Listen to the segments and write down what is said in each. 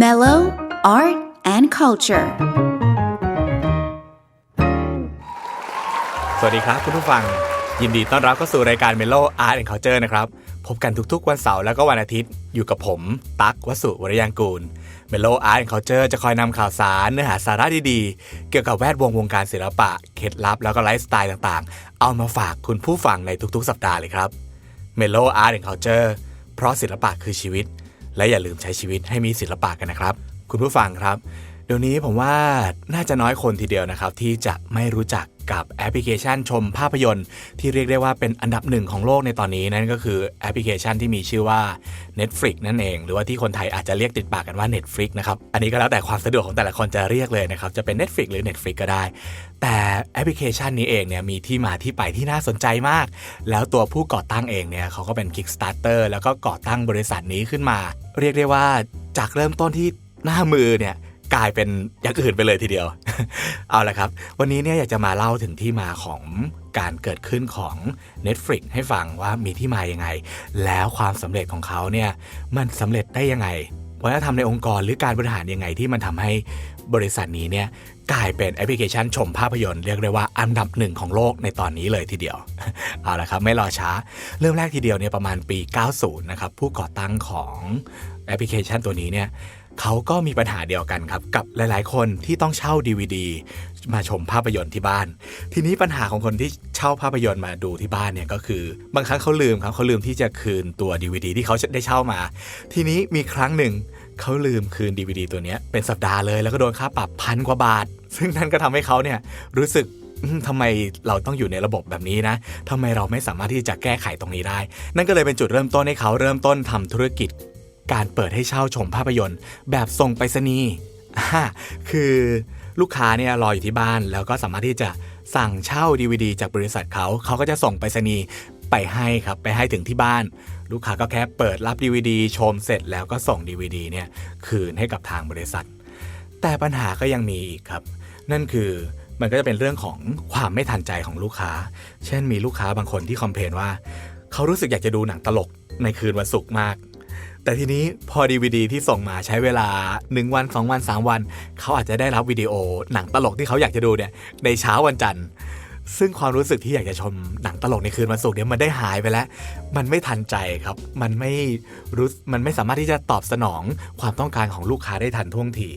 Mellow Art and Culture สวัสดีครับคุณผู้ฟัง ยินดีต้อนรับเข้าสู่รายการ Melo Art and Culture นะครับ พบกันทุกๆ วันเสาร์แล้วก็วันอาทิตย์ อยู่กับผม ตั๊กวสุวรยางกูล Melo Art and Culture จะคอยนำข่าวสารเนื้อหาสาระดีๆ เกี่ยวกับแวดวงวงการศิลปะ เคล็ดลับแล้วก็ไลฟ์สไตล์ต่างๆ เอามาฝากคุณผู้ฟังในทุกๆ สัปดาห์เลยครับ Melo Art and Culture เพราะศิลปะคือชีวิต และอย่าลืมใช้ชีวิตให้มีศิลปะกันนะครับ คุณผู้ฟังครับ เดี๋ยวนี้ผมว่าน่าจะน้อยคนทีเดียวนะครับ ที่จะไม่รู้จัก กับแอปพลิเคชันชมภาพยนตร์ ที่เรียกได้ว่าเป็นอันดับหนึ่งของโลกในตอนนี้นั่นก็คือแอปพลิเคชันที่มีชื่อว่า Netflix นั่นเอง หรือว่าที่คนไทยอาจจะเรียกติดปากกันว่า Netflix นะครับ อันนี้ก็แล้วแต่ความสะดวกของแต่ละคนจะเรียกเลยนะครับ จะเป็น Netflix หรือ Netflix ก็ได้ แต่แอปพลิเคชันนี้เองเนี่ยมีที่มาที่ไปที่น่าสนใจมาก แล้วตัวผู้ก่อตั้งเองเนี่ยเขาก็เป็น Kickstarter แล้วก็ก่อตั้งบริษัทนี้ขึ้นมา เรียกได้ว่าจากเริ่มต้นที่หน้ามือเนี่ย กลายเป็นอย่างอื่นไปเลยทีเดียว เอาละครับ วันนี้เนี่ยอยากจะมาเล่าถึงที่มาของการเกิดขึ้นของ Netflix ให้ฟังว่ามีที่มายังไง แล้วความสำเร็จของเขาเนี่ยมันสำเร็จได้ยังไงวัฒนธรรมในองค์กรหรือการบริหารยังไงที่มันทำให้บริษัทนี้เนี่ยกลายเป็นแอปพลิเคชันชมภาพยนตร์เรียกได้ว่าอันดับหนึ่งของโลกในตอนนี้เลยทีเดียว เอาละครับ ไม่รอช้า เริ่มแรกทีเดียวเนี่ยประมาณปี 90 นะครับ ผู้ก่อตั้งของแอปพลิเคชันตัวนี้เนี่ย เขาก็มีปัญหาเดียวกันครับกับหลาย ๆ คนที่ต้องเช่า DVD มาชมภาพยนตร์ที่บ้าน ทีนี้ปัญหาของคนที่เช่าภาพยนตร์มาดูที่บ้านเนี่ยก็คือ บางครั้งเขาลืมครับเขาลืมที่จะคืนตัว DVD ที่เขาได้เช่ามา ทีนี้มีครั้งหนึ่งเขาลืมคืน DVD ตัวนี้เป็นสัปดาห์เลย แล้วก็โดนค่าปรับพันกว่าบาท ซึ่งนั่นก็ทำให้เขาเนี่ยรู้สึกอืมทำไมเราต้องอยู่ในระบบแบบนี้นะทำไมเราไม่สามารถที่จะแก้ไขตรงนี้ได้ นั่นก็เลยเป็นจุดเริ่มต้นให้เขาเริ่มต้นทำธุรกิจ การเปิดให้เช่าชมภาพยนตร์ แบบส่งไปรษณีย์คือลูกค้าเนี่ยรออยู่ที่บ้านแล้วก็สามารถที่จะสั่งเช่า DVD จากบริษัทเขา เขาก็จะส่งไปรษณีย์ไปให้ครับ ไปให้ถึงที่บ้าน ลูกค้าก็แค่เปิดรับ DVD ชมเสร็จแล้วก็ส่ง DVD เนี่ยคืนให้กับทางบริษัท แต่ปัญหาก็ยังมีอีกครับ นั่นคือมันก็จะเป็นเรื่องของความไม่ทันใจของลูกค้า เช่นมีลูกค้าบางคนที่คอมเพลนว่า เขารู้สึกอยากจะดูหนังตลกในคืนวันศุกร์มาก แต่ทีนี้พอดีวดีที่ส่งมาใช้เวลา 1 วัน 2 วัน 3 วัน เขาอาจจะได้รับวิดีโอ หนังตลกที่เขาอยากจะดูเนี่ยในเช้าวันจันทร์ ซึ่งความรู้สึกที่อยากจะชมหนังตลกในคืนวันศุกร์เนี่ยมันได้หายไปแล้ว มันไม่ทันใจครับ มันไม่รู้มันไม่สามารถที่จะตอบสนองความต้องการของลูกค้าได้ทันท่วงที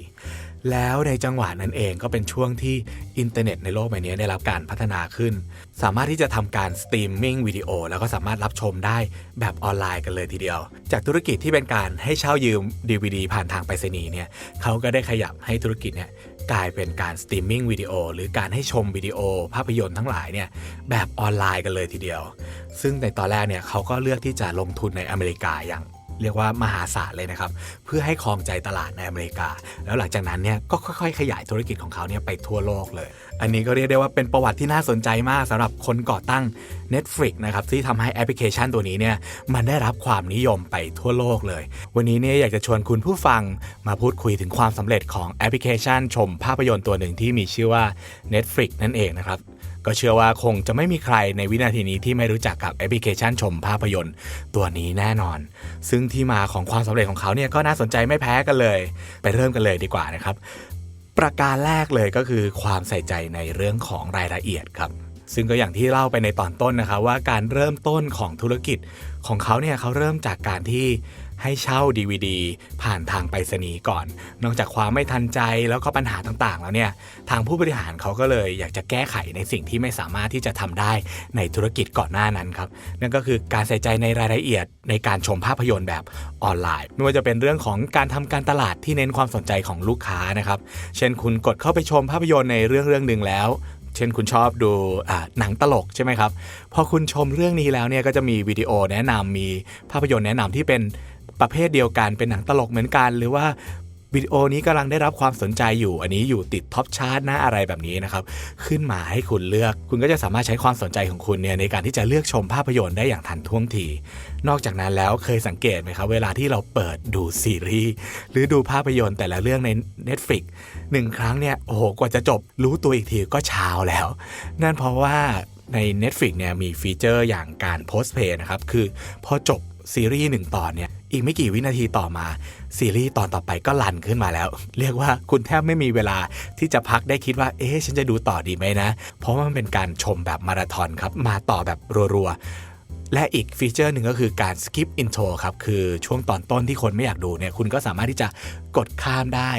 แล้วในจังหวะนั้นเองก็เป็นช่วงที่อินเทอร์เน็ตในโลกใบนี้ได้รับการพัฒนาขึ้น สามารถที่จะทำการสตรีมมิ่งวิดีโอแล้วก็สามารถรับชมได้แบบออนไลน์กันเลยทีเดียว จากธุรกิจที่เป็นการให้เช่ายืม DVD ผ่านทางไปรษณีย์เนี่ยเขาก็ได้ขยับให้ธุรกิจเนี่ยกลายเป็นการสตรีมมิ่งวิดีโอหรือการให้ชมวิดีโอ ภาพยนตร์ทั้งหลายเนี่ยแบบออนไลน์กันเลยทีเดียว ซึ่งในตอนแรกเนี่ยเขาก็เลือกที่จะลงทุนในอเมริกาอย่าง เรียกว่ามหาศาลเลยนะครับ เพื่อให้ครองใจตลาดในอเมริกา แล้วหลังจากนั้นเนี่ยก็ค่อยๆ ขยายธุรกิจของเขาเนี่ยไปทั่วโลกเลย อันนี้ก็เรียกได้ว่าเป็นประวัติที่น่าสนใจมากสำหรับคนก่อตั้ง Netflix นะครับที่ทำให้แอปพลิเคชันตัวนี้เนี่ยมันได้รับความนิยมไปทั่วโลกเลย วันนี้เนี่ยอยากจะชวนคุณผู้ฟังมาพูดคุยถึงความสำเร็จของแอปพลิเคชันชมภาพยนตร์ตัวหนึ่งที่มีชื่อว่า Netflix นั่นเองนะครับ ก็เชื่อว่าคงจะไม่มีใครในวินาทีนี้ที่ไม่รู้จักกับแอปพลิเคชันชมภาพยนตร์ ตัวนี้แน่นอน ซึ่งที่มาของความสำเร็จของเขาเนี่ยก็น่าสนใจไม่แพ้กันเลย ไปเริ่มกันเลยดีกว่านะครับประการแรกเลยก็คือความใส่ใจในเรื่องของรายละเอียดครับ ซึ่งก็อย่างที่เล่าไปในตอนต้นนะครับว่าการเริ่มต้นของธุรกิจของเขาเนี่ยเขาเริ่มจากการที่ ให้เช่า DVD ผ่านทางไปรษณีย์ก่อน นอกจากความไม่ทันใจแล้วก็ปัญหาต่างๆ แล้วเนี่ย ทางผู้บริหารเขาก็เลยอยากจะแก้ไขในสิ่งที่ไม่สามารถที่จะทำได้ในธุรกิจก่อนหน้านั้นครับ นั่นก็คือการใส่ใจในรายละเอียดในการชมภาพยนตร์แบบออนไลน์ ไม่ว่าจะเป็นเรื่องของการทำการตลาดที่เน้นความสนใจของลูกค้านะครับ เช่นคุณกดเข้าไปชมภาพยนตร์ในเรื่องเรื่องหนึ่งแล้วเช่นคุณชอบดูอ่าหนังตลกใช่ไหมครับ พอคุณชมเรื่องนี้แล้วเนี่ยก็จะมีวิดีโอแนะนำมีภาพยนตร์แนะนำที่เป็น ประเภทเดียวกัน เป็นหนังตลกเหมือนกัน หรือว่าวิดีโอนี้กำลังได้รับความสนใจอยู่ อันนี้อยู่ติดท็อปชาร์ตนะอะไรแบบนี้นะครับ ขึ้นมาให้คุณเลือก คุณก็จะสามารถใช้ความสนใจของคุณเนี่ยในการที่จะเลือกชมภาพยนตร์ได้อย่างทันท่วงที นอกจากนั้นแล้วเคยสังเกตไหมครับ เวลาที่เราเปิดดูซีรีส์หรือดูภาพยนตร์แต่ละเรื่องใน Netflix หนึ่งครั้งเนี่ยโอ้โหกว่าจะจบรู้ตัวอีกทีก็เช้าแล้ว นั่นเพราะว่าใน Netflix เนี่ยมีฟีเจอร์อย่างการโพสเพย์นะครับคือพอจบซีรีส์หนึ่งตอนเนี่ย อีกไม่กี่วินาทีต่อมา ซีรีส์ตอนต่อไปก็ลันขึ้นมาแล้ว เรียกว่าคุณแทบไม่มีเวลาที่จะพักได้คิดว่า เอ๊ะฉันจะดูต่อดีไหมนะ เพราะมันเป็นการชมแบบมาราธอนครับ มาต่อแบบรัวๆ และอีกฟีเจอร์หนึ่งก็คือการ skip intro ครับ คือช่วงตอนต้นที่คนไม่อยากดูเนี่ยคุณก็สามารถที่จะกดข้ามได้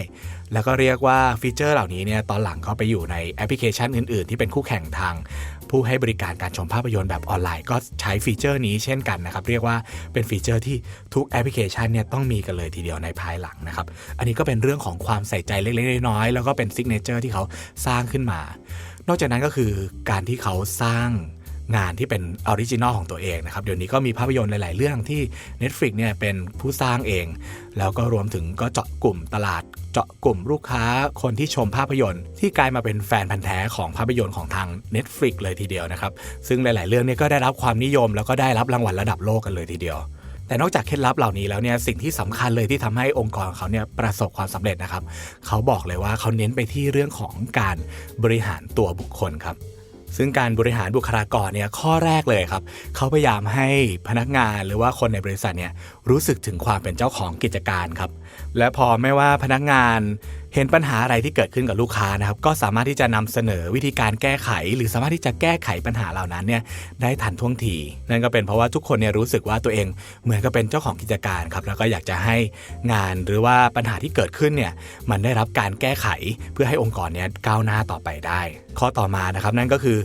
แล้วก็เรียกว่าฟีเจอร์เหล่านี้เนี่ยตอนหลังเขาไปอยู่ในแอปพลิเคชันอื่น ๆ ที่เป็นคู่แข่งทาง ผู้ให้บริการการชมภาพยนตร์แบบออนไลน์ ก็ใช้ฟีเจอร์นี้เช่นกันนะครับ เรียกว่าเป็นฟีเจอร์ที่ทุกแอปพลิเคชันเนี่ยต้องมีกันเลยทีเดียวในภายหลังนะครับอันนี้ก็เป็นเรื่องของความใส่ใจเล็กๆน้อยๆแล้วก็เป็นซิกเนเจอร์ที่เขาสร้างขึ้นมา นอกจากนั้นก็คือการที่เขาสร้าง งานที่เป็นออริจินอลของตัวเองนะครับ เดี๋ยวนี้ก็มีภาพยนตร์หลาย ๆ เรื่องที่ Netflix เนี่ยเป็นผู้สร้างเอง แล้วก็รวมถึงก็เจาะกลุ่มตลาด เจาะกลุ่มลูกค้าคนที่ชมภาพยนตร์ ที่กลายมาเป็นแฟนพันธ์แท้ของภาพยนตร์ของทาง Netflix เลยทีเดียวนะครับ ซึ่งหลาย ๆ เรื่องเนี้ก็ได้รับความนิยม แล้วก็ได้รับรางวัลระดับโลกกันเลยทีเดียวแต่นอกจากเคล็ดลับเหล่านี้แล้วเนี่ยสิ่งที่สำคัญเลยที่ทำให้องค์กรของเขาเนี่ยประสบความสำเร็จนะครับ เขาบอกเลยว่าเขาเน้นไปที่เรื่องของการบริหารตัวบุคคลครับ ซึ่งการบริหารบุคลากรเนี่ยข้อแรกเลยครับเขาพยายามให้พนักงานหรือว่าคนในบริษัทเนี่ยรู้สึกถึงความเป็นเจ้าของกิจการครับ และพอไม่ว่าพนักงานเห็นปัญหาอะไรที่เกิดขึ้นกับลูกค้านะครับ ก็สามารถที่จะนำเสนอวิธีการแก้ไข หรือสามารถที่จะแก้ไขปัญหาเหล่านั้นเนี่ยได้ทันท่วงที นั่นก็เป็นเพราะว่าทุกคนเนี่ยรู้สึกว่าตัวเองเหมือนกับเป็นเจ้าของกิจการครับแล้วก็อยากจะให้งานหรือว่าปัญหาที่เกิดขึ้นเนี่ยมันได้รับการแก้ไขเพื่อให้องค์กรเนี่ยก้าวหน้าต่อไปได้ ข้อต่อมานะครับนั่นก็คือ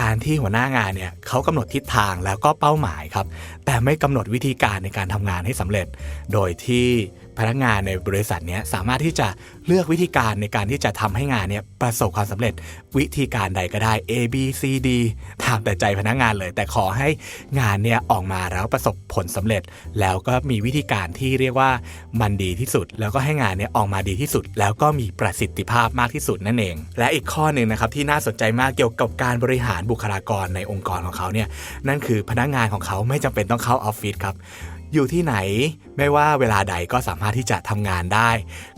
การที่หัวหน้างานเนี่ยเขากำหนดทิศทางแล้วก็เป้าหมายครับแต่ไม่กำหนดวิธีการในการทำงานให้สำเร็จ โดยที่ พนักงานในบริษัทนี้สามารถที่จะเลือกวิธีการในการที่จะทำให้งานเนี่ยประสบความสำเร็จวิธีการใดก็ได้ A B C D ตามแต่ใจพนักงานเลย แต่ขอให้งานเนี่ยออกมาแล้วประสบผลสำเร็จ แล้วก็มีวิธีการที่เรียกว่ามันดีที่สุด แล้วก็ให้งานเนี่ยออกมาดีที่สุด แล้วก็มีประสิทธิภาพมากที่สุดนั่นเอง และอีกข้อหนึ่งนะครับที่น่าสนใจมากเกี่ยวกับการบริหารบุคลากรในองค์กรของเขาเนี่ยนั่นคือพนักงานของเขาไม่จำเป็นต้องเข้าออฟฟิศครับ อยู่ที่ไหน ไม่ว่าเวลาใดก็สามารถที่จะทำงานได้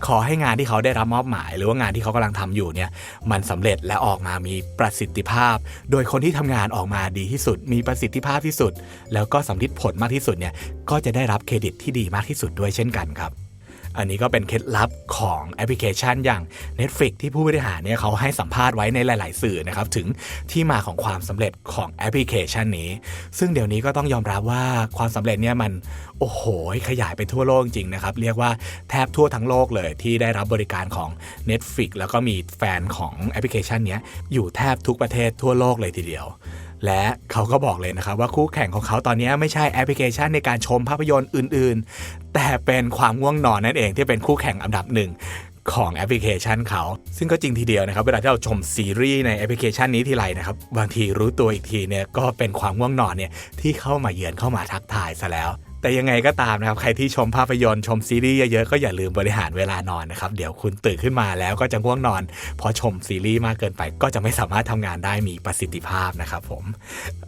ขอให้งานที่เขาได้รับมอบหมาย หรือว่างานที่เขากำลังทำอยู่เนี่ยมันสำเร็จและออกมามีประสิทธิภาพ โดยคนที่ทำงานออกมาดีที่สุด มีประสิทธิภาพที่สุด แล้วก็สำลิดผลมากที่สุดเนี่ยก็จะได้รับเครดิตที่ดีมากที่สุดด้วยเช่นกันครับ อันนี้ก็เป็นเคล็ดลับของแอปพลิเคชันอย่าง Netflix ที่ผู้บริหารเนี่ยเขาให้สัมภาษณ์ไว้ในหลาย ๆ สื่อนะครับถึงที่มาของความสำเร็จของแอปพลิเคชันนี้ ซึ่งเดี๋ยวนี้ก็ต้องยอมรับว่าความสำเร็จเนี่ยมันโอ้โหขยายไปทั่วโลกจริงๆนะครับ เรียกว่าแทบทั่วทั้งโลกเลยที่ได้รับบริการของ Netflix แล้วก็มีแฟนของแอปพลิเคชันนี้อยู่แทบทุกประเทศทั่วโลกเลยทีเดียว และเขาก็บอกเลยนะครับว่าคู่แข่งของเขาตอนนี้ไม่ใช่แอปพลิเคชันในการชมภาพยนตร์อื่น ๆ แต่เป็นความง่วงนอนนั่นเองที่เป็นคู่แข่งอันดับหนึ่งของแอปพลิเคชันเขา ซึ่งก็จริงทีเดียวนะครับ เวลาที่เราชมซีรีส์ในแอปพลิเคชันนี้ทีไรนะครับ บางทีรู้ตัวอีกทีเนี่ยก็เป็นความง่วงนอนเนี่ยที่เข้ามาเยือนเข้ามาทักทายซะแล้ว แต่ยังไงก็ตามนะครับ ใครที่ชมภาพยนตร์ชมซีรีส์เยอะๆ ก็อย่าลืมบริหารเวลานอนนะครับ เดี๋ยวคุณตื่นขึ้นมาแล้วก็จะง่วงนอน พอชมซีรีส์มากเกินไป ก็จะไม่สามารถทำงานได้มีประสิทธิภาพนะครับผม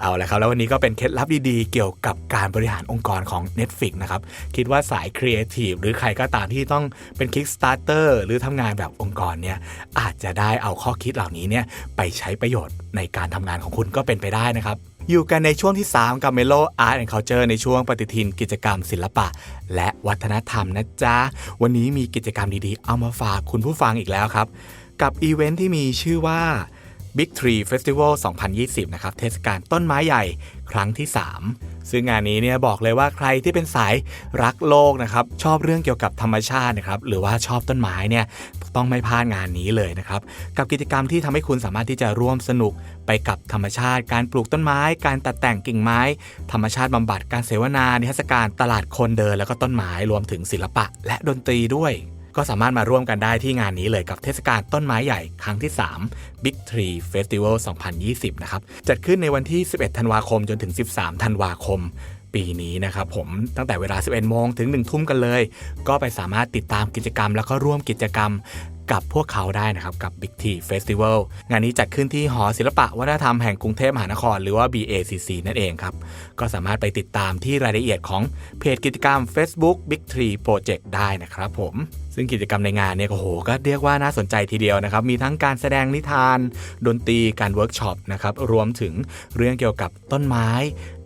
เอาละครับ แล้ววันนี้ก็เป็นเคล็ดลับดีๆ เกี่ยวกับการบริหารองค์กรของ Netflix นะครับคิดว่าสายครีเอทีฟหรือใครก็ตามที่ต้องเป็น Kickstarter หรือทำงานแบบองค์กรเนี่ยอาจจะได้เอาข้อคิดเหล่านี้เนี่ยไปใช้ประโยชน์ในการทำงานของคุณก็เป็นไปได้นะครับ อยู่กันในช่วงที่ 3 กับ Melo Art and Culture ในช่วงปฏิทินกิจกรรมศิลปะ และวัฒนธรรมนะจ๊ะ วันนี้มีกิจกรรมดีๆ เอามาฝากคุณผู้ฟังอีกแล้วครับ กับอีเวนท์ที่มีชื่อว่า Big Tree Festival 2020 นะครับ เทศกาลต้นไม้ใหญ่ครั้งที่ 3 ซึ่งงานนี้เนี่ยบอกเลยว่าใครที่เป็นสายรักโลกนะครับ ชอบเรื่องเกี่ยวกับธรรมชาตินะครับ หรือว่าชอบต้นไม้เนี่ย ต้องไม่พลาดงานนี้เลยนะครับ กับกิจกรรมที่ทำให้คุณสามารถที่จะร่วมสนุกไปกับธรรมชาติ การปลูกต้นไม้ การตัดแต่งกิ่งไม้ ธรรมชาติบำบัดการเสวนานิทรรศการตลาดคนเดิน แล้วก็ต้นไม้รวมถึงศิลปะ และดนตรีด้วย ก็สามารถมาร่วมกันได้ที่งานนี้เลยกับเทศกาลต้นไม้ใหญ่ครั้งที่ 3 Big Tree Festival 2020 นะครับจัดขึ้นในวันที่ 11 ธันวาคมจนถึง 13 ธันวาคม ปีนี้นะครับผมตั้งแต่เวลา 11 โมงถึง 1 ทุ่มกันเลย ก็ไปสามารถติดตามกิจกรรม แล้วก็ร่วมกิจกรรมกับพวกเขาได้นะครับ กับ Big T Festival งานนี้จัดขึ้นที่หอศิลปะวัฒนธรรมแห่งกรุงเทพมหานคร หรือว่า BACC นั่นเองครับ ก็สามารถไปติดตามที่รายละเอียดของเพจกิจกรรม Facebook Big T Project ได้นะครับผม ซึ่งกิจกรรมในงานเนี่ยโอ้โหก็เรียกว่าน่าสนใจทีเดียวนะครับ มีทั้งการแสดงนิทาน ดนตรีการเวิร์กช็อปนะครับรวมถึงเรื่องเกี่ยวกับต้นไม้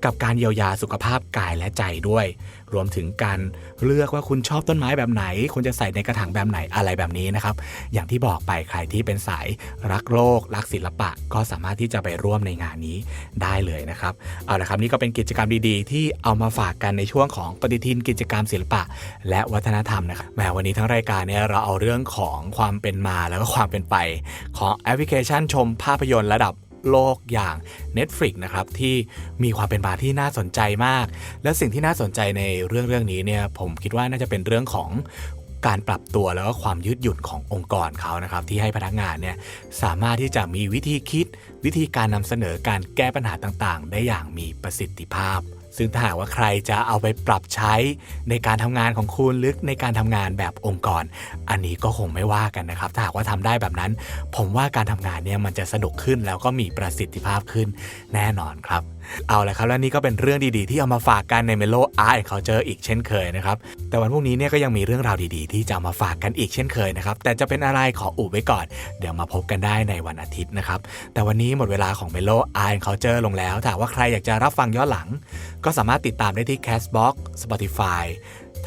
กับการเยียวยาสุขภาพกายและใจด้วย รวมถึงการเลือกว่าคุณชอบต้นไม้แบบไหนคุณจะใส่ในกระถางแบบไหนอะไรแบบนี้นะครับ อย่างที่บอกไปใครที่เป็นสายรักโลก รักศิลปะ ก็สามารถที่จะไปร่วมในงานนี้ได้เลยนะครับเอาละครับนี่ก็เป็นกิจกรรมดีๆ ที่เอามาฝากกันในช่วงของปฏิทินกิจกรรมศิลปะ และวัฒนธรรมนะครับแหมวันนี้ทั้งรายการเนี่ยเราเอาเรื่องของความเป็นมาแล้วก็ความเป็นไป ของแอปพลิเคชันชมภาพยนตร์ระดับโลกอย่าง Netflix นะครับ ที่มีความเป็นมาที่น่าสนใจมาก และสิ่งที่น่าสนใจในเรื่องเรื่องนี้เนี่ยผมคิดว่าน่าจะเป็นเรื่องของการปรับตัวแล้วก็ความยืดหยุ่นขององค์กรเขานะครับ ที่ให้พนักงานเนี่ยสามารถที่จะมีวิธีคิด วิธีการนำเสนอการแก้ปัญหาต่างๆ ได้อย่างมีประสิทธิภาพ ซึ่งถ้าหากว่าใครจะเอาไปปรับใช้ในการทำงานของคุณหรือในการทำงานแบบองค์กร อันนี้ก็คงไม่ว่ากันนะครับ ถ้าหากว่าทำได้แบบนั้น ผมว่าการทำงานเนี่ยมันจะสนุกขึ้นแล้วก็มีประสิทธิภาพขึ้นแน่นอนครับเอาละครับ และนี่ก็เป็นเรื่องดีๆ ที่เอามาฝากกันใน Melo Art Culture อีกเช่นเคยนะครับ แต่วันพรุ่งนี้เนี่ยก็ยังมีเรื่องราวดีๆ ที่จะามาฝากกันอีกเช่นเคยนะครับ แต่จะเป็นอะไรขออุบไว้ก่อน เดี๋ยวมาพบกันได้ในวันอาทิตย์นะครับ แต่วันนี้หมดเวลาของ Melo Art Culture ลงแล้วถ้าว่าใครอยากจะรับฟังย้อนหลัง ก็สามารถติดตามได้ที่ Castbox Spotify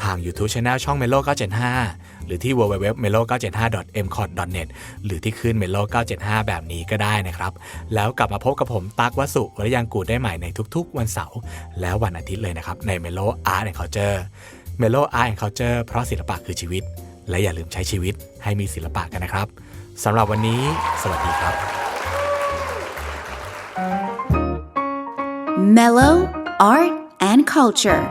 ทาง YouTube Channel ช่อง Melo 975 หรือที่ www.melo975.mcot.net หรือที่ขึ้น Melo 975 แบบนี้ก็ได้นะครับ แล้วกลับมาพบกับผมตั๊กวสุวรยังกูดได้ใหม่ในทุกๆ วันเสาร์และวันอาทิตย์เลยนะครับ ใน Melo Art and Culture Melo Art and Culture เพราะศิลปะคือชีวิต และอย่าลืมใช้ชีวิตให้มีศิลปะกันนะครับสำหรับวันนี้ สวัสดีครับ Mellow Art and Culture